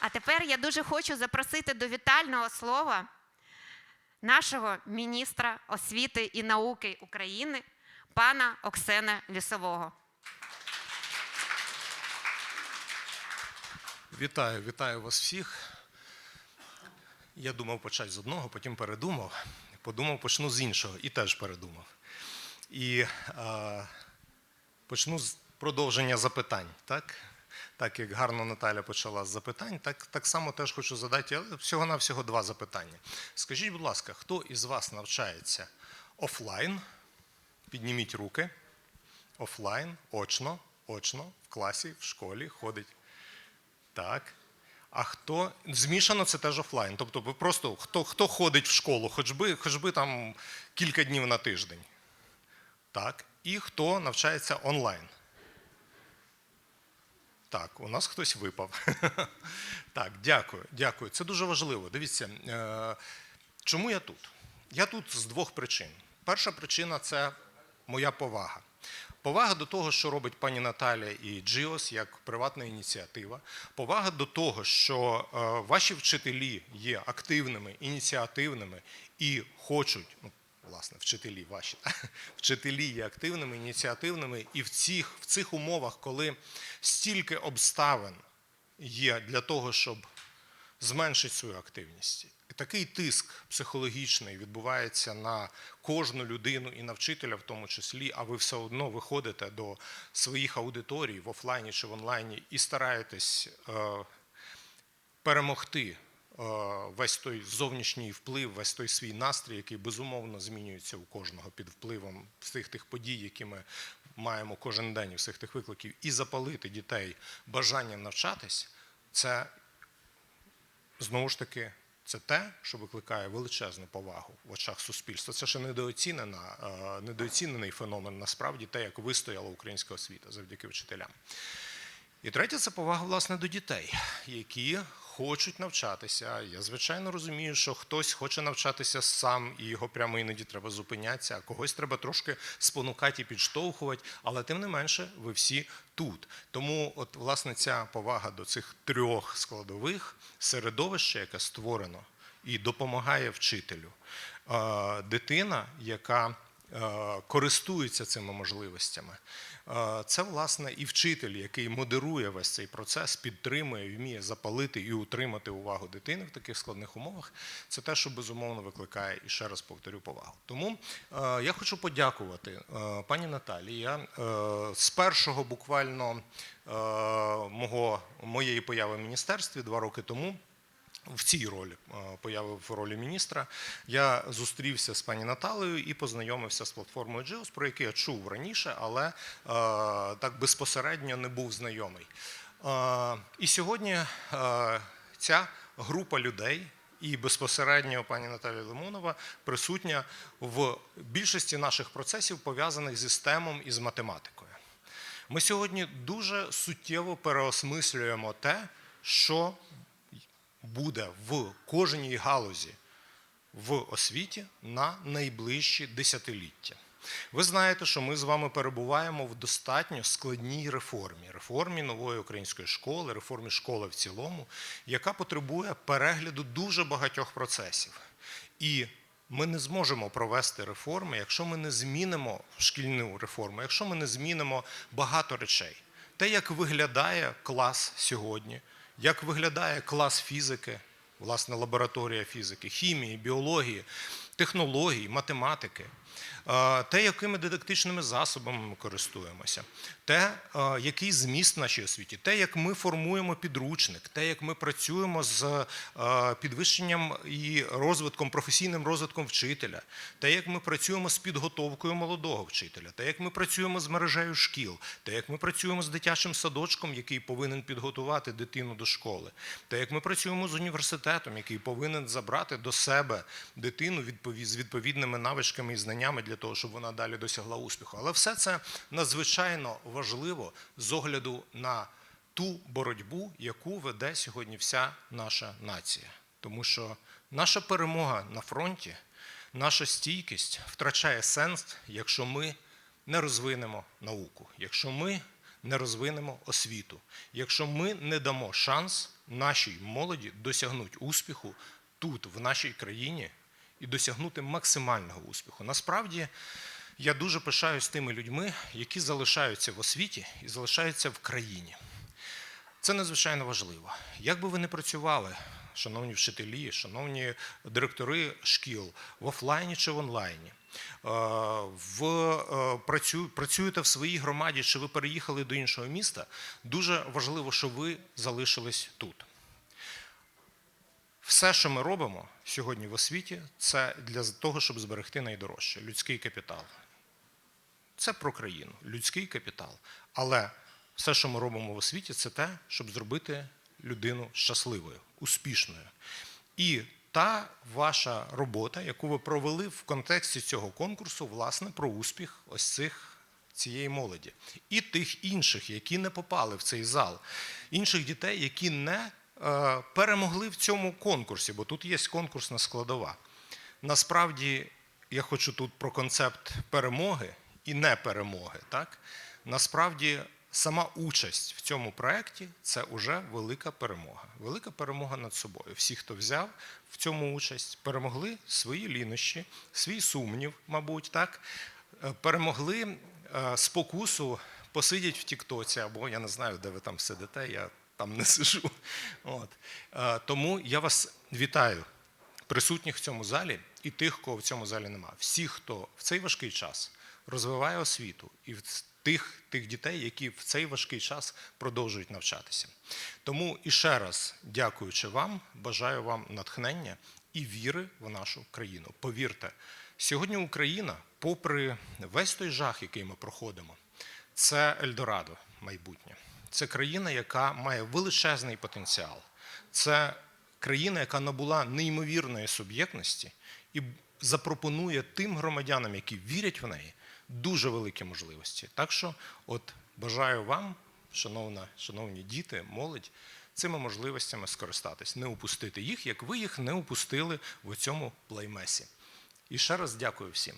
А тепер я дуже хочу запросити до вітального слова нашого міністра освіти і науки України пана Оксена Лісового. Вітаю, вітаю вас всіх. Я думав почати з одного, потім передумав. Подумав, почну з іншого і теж передумав. І е, почну з продовження запитань. Так? Так як гарно Наталя почала з запитань, так, так само теж хочу задати всього-навсього два запитання. Скажіть, будь ласка, хто із вас навчається офлайн? Підніміть руки. Офлайн, очно, очно, в класі, в школі ходить. Так. А хто змішано це теж офлайн. Тобто просто хто, хто ходить в школу, хоч би, хоч би там кілька днів на тиждень. Так. І хто навчається онлайн. Так, у нас хтось випав. так, дякую, дякую. Це дуже важливо. Дивіться, е, чому я тут? Я тут з двох причин. Перша причина це моя повага. Повага до того, що робить пані Наталя і Джіос як приватна ініціатива. Повага до того, що е, ваші вчителі є активними, ініціативними і хочуть, ну, власне, вчителі ваші, вчителі є активними, ініціативними, і в цих, в цих умовах, коли стільки обставин є для того, щоб зменшити свою активність. І такий тиск психологічний відбувається на кожну людину і на вчителя в тому числі, а ви все одно виходите до своїх аудиторій в офлайні чи в онлайні і стараєтесь е, перемогти весь той зовнішній вплив, весь той свій настрій, який безумовно змінюється у кожного під впливом всіх тих подій, які ми маємо кожен день, всіх тих викликів, і запалити дітей бажанням навчатись, це знову ж таки. Це те, що викликає величезну повагу в очах суспільства. Це ще недооцінена, е, недооцінений феномен, насправді те, як вистояла українська освіта завдяки вчителям. І третє це повага власне до дітей, які хочуть навчатися. Я звичайно розумію, що хтось хоче навчатися сам, і його прямо іноді треба зупинятися, а когось треба трошки спонукати і підштовхувати. Але тим не менше, ви всі тут. Тому, от власне, ця повага до цих трьох складових середовище, яке створено і допомагає вчителю. Дитина, яка е, користується цими можливостями. Е, Це, власне, і вчитель, який модерує весь цей процес, підтримує, вміє запалити і утримати увагу дитини в таких складних умовах. Це те, що безумовно викликає, і ще раз повторю, повагу. Тому е, я хочу подякувати пані Наталії. Я з першого буквально мого, моєї появи в міністерстві два роки тому в цій ролі е, появи в ролі міністра. Я зустрівся з пані Наталею і познайомився з платформою JIOS, про яку я чув раніше, але е, так безпосередньо не був знайомий. Е, І сьогодні ця група людей. І безпосередньо пані Наталія Лимонова присутня в більшості наших процесів, пов'язаних зі STEM і з математикою. Ми сьогодні дуже суттєво переосмислюємо те, що буде в кожній галузі в освіті на найближчі десятиліття. Ви знаєте, що ми з вами перебуваємо в достатньо складній реформі реформі нової української школи, реформі школи в цілому, яка потребує перегляду дуже багатьох процесів. І ми не зможемо провести реформи, якщо ми не змінимо шкільну реформу, якщо ми не змінимо багато речей. Те, як виглядає клас сьогодні, як виглядає клас фізики, власне, лабораторія фізики, хімії, біології, технологій, математики, те, якими дидактичними засобами ми користуємося, те, е, який зміст в нашій освіті, те, як ми формуємо підручник, те, як ми працюємо з е, підвищенням і розвитком, професійним розвитком вчителя, те, як ми працюємо з підготовкою молодого вчителя, те, як ми працюємо з мережею шкіл, те, як ми працюємо з дитячим садочком, який повинен підготувати дитину до школи, те, як ми працюємо з університетом, який повинен забрати до себе дитину з відповідними навичками і знаннями для того, щоб вона далі досягла успіху. Але все це надзвичайно важливо з огляду на ту боротьбу, яку веде сьогодні вся наша нація. Тому що наша перемога на фронті, наша стійкість втрачає сенс, якщо ми не розвинемо науку, якщо ми не розвинемо освіту, якщо ми не дамо шанс нашій молоді досягнути успіху тут, в нашій країні, і досягнути максимального успіху. Насправді, я дуже пишаюсь тими людьми, які залишаються в освіті і залишаються в країні. Це надзвичайно важливо. Як би ви не працювали, шановні вчителі, шановні директори шкіл, в офлайні чи в онлайні, е, в, е, працю, працюєте в своїй громаді, чи ви переїхали до іншого міста, дуже важливо, що ви залишились тут. Все, що ми робимо сьогодні в освіті, це для того, щоб зберегти найдорожче людський капітал. Це про країну, людський капітал. Але все, що ми робимо в освіті, це те, щоб зробити людину щасливою, успішною. І та ваша робота, яку ви провели в контексті цього конкурсу, власне, про успіх ось цих цієї молоді. І тих інших, які не попали в цей зал, інших дітей, які не перемогли в цьому конкурсі, бо тут є конкурсна складова. Насправді, я хочу тут про концепт перемоги і не перемоги. Так? Насправді, сама участь в цьому проєкті це вже велика перемога. Велика перемога над собою. Всі, хто взяв в цьому участь, перемогли свої лінощі, свій сумнів, мабуть, так? Е, перемогли е, спокусу посидіть в Тіктоці, або я не знаю, де ви там сидите, я там не сижу. От. Е, Тому я вас вітаю присутніх в цьому залі і тих, кого в цьому залі немає. Всіх, хто в цей важкий час розвиває освіту, і тих, тих дітей, які в цей важкий час продовжують навчатися. Тому і ще раз, дякуючи вам, бажаю вам натхнення і віри в нашу країну. Повірте, сьогодні Україна, попри весь той жах, який ми проходимо, це Ельдорадо майбутнє. Це країна, яка має величезний потенціал. Це країна, яка набула неймовірної суб'єктності і запропонує тим громадянам, які вірять в неї, дуже великі можливості. Так що, от бажаю вам, шановна, шановні діти, молодь, цими можливостями скористатись, не упустити їх, як ви їх не упустили в цьому плеймесі. І ще раз дякую всім.